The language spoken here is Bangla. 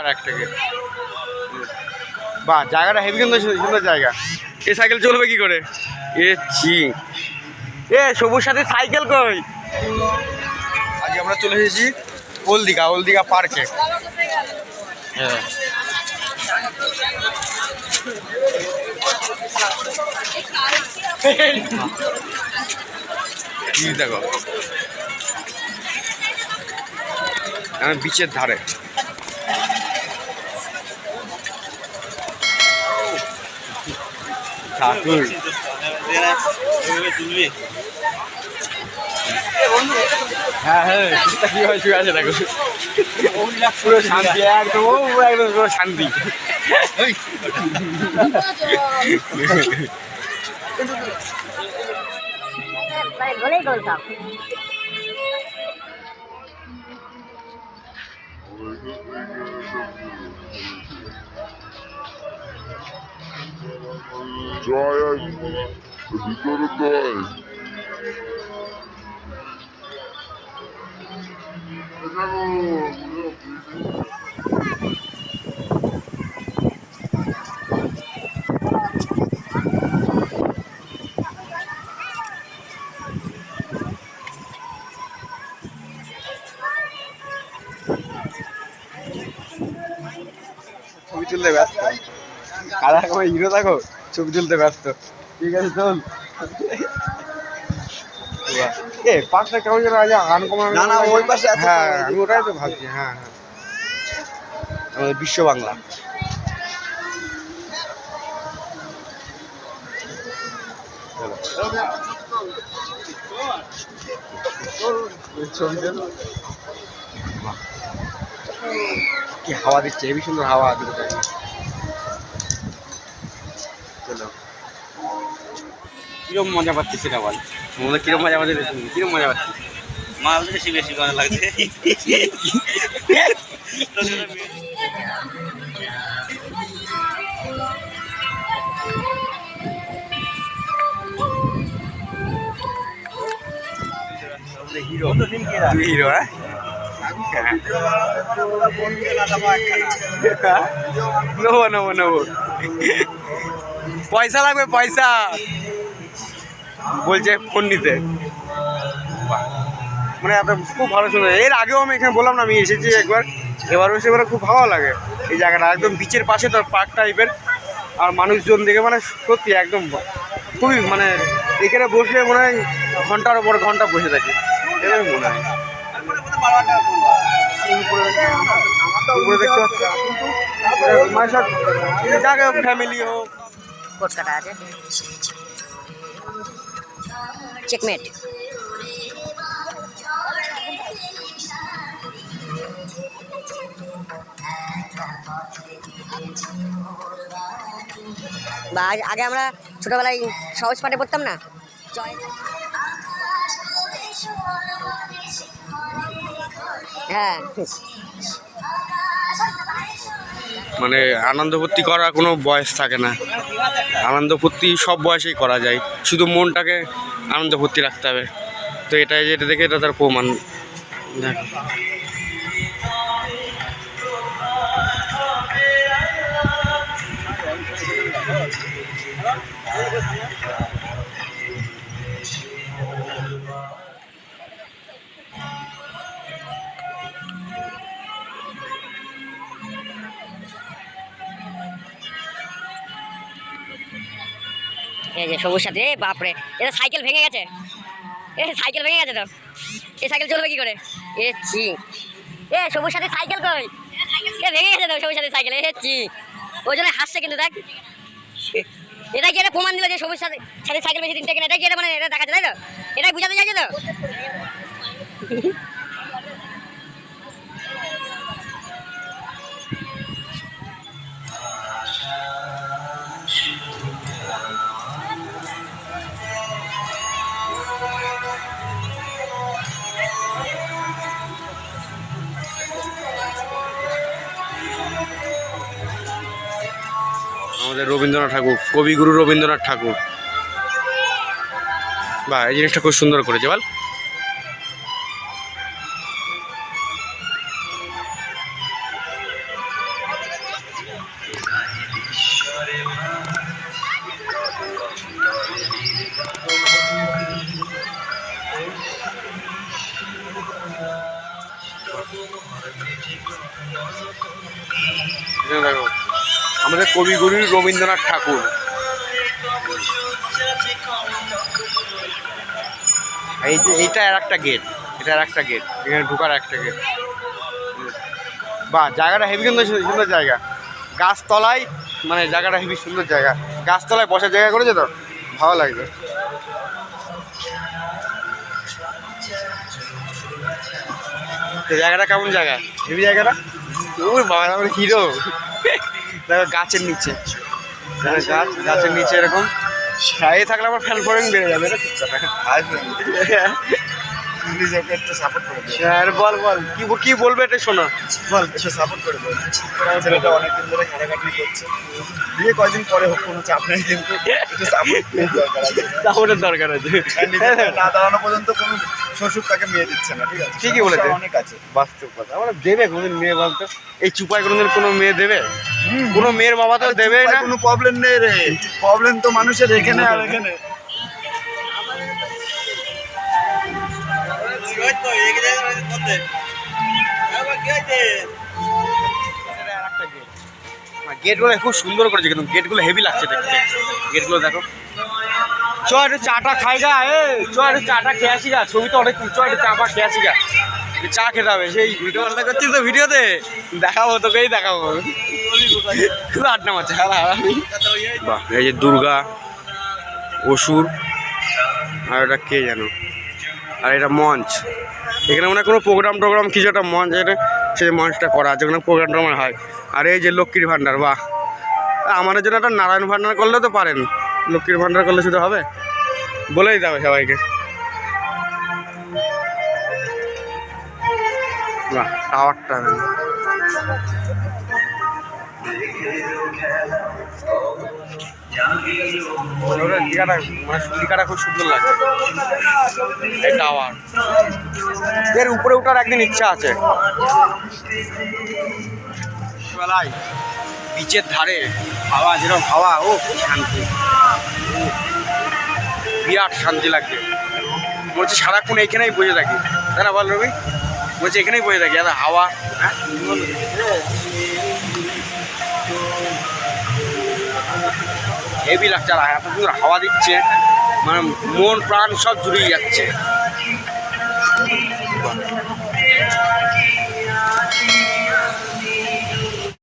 আর এক বাহ, জায়গাটা হেভি সুন্দর সুন্দর জায়গা। এ সাইকেল চলবে কি করে? এ চি এ, সবুজ সাথে সাইকেল কই? আজকে আমরা চলে এসেছি ওল দীঘা পার্কে। হ্যাঁ। দেখো। বিচের ধারে। ঠাকুর হ্যাঁ হ্যাঁ কি হয় শুয়ে আছে পুরো শান্তি একদম ও একদম পুরো শান্তি জয় ভিতরে জয় ছবি তুলতে ব্যস্ত। কাদা হিরো দেখো ছবি তুলতে ব্যস্ত। ঠিক আছে চল এ পাঁচটা কেমন যেন আজ আনকমন না, না, ওই পাশে আছে হ্যাঁ আমি ওটাই তো ভাবছি হ্যাঁ হ্যাঁ। আমাদের বিশ্ব বাংলা। কি হাওয়া দিচ্ছে হেবি সুন্দর হাওয়া দিচ্ছে। কিরম মজা পাচ্ছি সেটা বল। মনে কিরম মজা পাচ্ছি কিরম মজা পাচ্ছি মাল বেশি বেশি মজা লাগছে। হিরো হিরো হ্যাঁ। নেব নেব নেব। পয়সা লাগবে পয়সা। বলছে ফোন নিতে। মানে এত খুব ভালো সুন্দর এর আগেও আমি এখানে বললাম না, আমি এসেছি একবার। এবারও এসে মানে খুব ভালো লাগে এই জায়গাটা। একদম বিচের পাশে তো পার্ক টাইপের আর মানুষজন দেখে মানে সত্যি একদম খুবই মানে এখানে বসে মনে হয় ঘণ্টার উপর ঘণ্টা বসে থাকি। এটাই মনে হয়। দেখতে পাচ্ছি? যাকে ফ্যামিলি হোক। কোট আছে। চেকমেট বা আগে- আমরা ছোটবেলায় সহজ পাঠে পড়তাম না? হ্যাঁ। মানে আনন্দ ফুর্তি করার কোনো বয়স থাকে না। আনন্দ ফুর্তি সব বয়সেই করা যায়। শুধু মনটাকে আনন্দ ফুর্তি রাখতে হবে। তো এটাই যেটা দেখে এটা তার প্রমাণ। দেখ। এই যে সবুজ সাথী এ বাপরে। এটা সাইকেল ভেঙে গেছে। এ সাইকেল ভেঙে গেছে তো। এই সাইকেল চলবে কি করে? এ চি। এ সবুজ সাথী, সাইকেল কই? এ ভেঙে গেছে তো সবুজ সাথী, সাইকেল। এ চি। ওই জন্য হাসছে কিন্তু, দেখ। এটা কি এটা প্রমাণ দিল যে সবুজ সাথে সাথে সাইকেল বেশি দিন টেকে এটা কি এটা মানে এটা দেখাচ্ছে, তাই তো? এটাই বুঝাতে চাইছে তো? আমাদের রবীন্দ্রনাথ ঠাকুর কবিগুরু রবীন্দ্রনাথ ঠাকুর। বা এই জিনিসটা খুব সুন্দর করেছে বল। দেখো আমাদের কবিগুরু রবীন্দ্রনাথ ঠাকুর। এই যে, এইটা আর একটা গেট এটা আর একটা গেট এখানে ঢোকার একটা গেট বা, জায়গাটা হেভি সুন্দর সুন্দর জায়গা। গাছতলায় মানে জায়গাটা হেভি সুন্দর জায়গা। গাছতলায় বসার জায়গা করেছে তো? ভালো লাগবে জায়গাটা কেমন জায়গা? হেভি জায়গাটা? ওই বাবা হিরো দেখো গাছের নিচে। গাছ গাছের নিচে এরকম। ছায়ে থাকলে আমার ফ্যান ফলোয়িং বেড়ে যাবে আর বল বল কি কি বলবে এটা শোনো। বল একটু সাপোর্ট করে দাও ছেলেটা অনেকদিন ধরে খাটাখাটি করছে বিয়ে কয়দিন পরে হোক কোনো চাপ নেই কিন্তু একটু দরকার আছে। সাপোর্টের দরকার আছে। আর নিজের পায়ে না দাঁড়ানো পর্যন্ত কোনো শ্বশুর তাকে মেয়ে দিচ্ছে না ঠিক আছে? ঠিকই বলেছে। অনেক আছে। বাস্তব কথা। আমরা দেবে কোনোদিন মেয়ে বলতো? এই চুপায় কোনোদিন কোনো মেয়ে দেবে? কোনো মেয়ের বাবা তো দেবেই না। কোনো প্রবলেম নেই রে। প্রবলেম তো মানুষের এখানে আর এখানে। গেটগুলো খুব সুন্দর করেছে কিন্তু গেটগুলো হেভি লাগছে দেখতে। গেটগুলো দেখো। চ একটু চাটা খাই গা এ চ একটু চাটা খেয়ে আসি গা ছবি তো অনেক চ একটু চা ফা খেয়ে আসি গা। চা খেতে হবে সেই করছিস তো ভিডিওতে? দেখাবো, তোকেই দেখাবো। শুধু আড্ডা মারছে বাহ, এই যে দুর্গা, অসুর, আর এটা কে যেন? আর এটা মঞ্চ। এখানে মনে কোনো প্রোগ্রাম টোগ্রাম, কিছু একটা মঞ্চ এটা সেই মঞ্চটা করা আছে, ওখানে প্রোগ্রাম টোগ্রাম হয়। আর এই যে লক্ষ্মীর ভাণ্ডার, বাহ। আমাদের জন্য একটা নারায়ণ ভাণ্ডার করলে তো পারেন। লক্ষ্মীর ভাণ্ডার করলে শুধু হবে? বলেই দেবে সবাইকে। টাওয়ারটা দেখো। মানে খুব সুন্দর এই টাওয়ার। এর উপরে ওঠার একদিন ইচ্ছা আছে। বেলায় বিচের ধারে হাওয়া যেরকম হাওয়া ও শান্তি। বিরাট শান্তি লাগছে। বলছি সারাক্ষণ এইখানেই বসে থাকি। তাই না বল রবি? বলছি, এখানেই বসে থাকি, এত হাওয়া হ্যাঁ? হেভি লাগছে আর এত সুন্দর হাওয়া দিচ্ছে মানে মন প্রাণ সব জুড়িয়ে যাচ্ছে।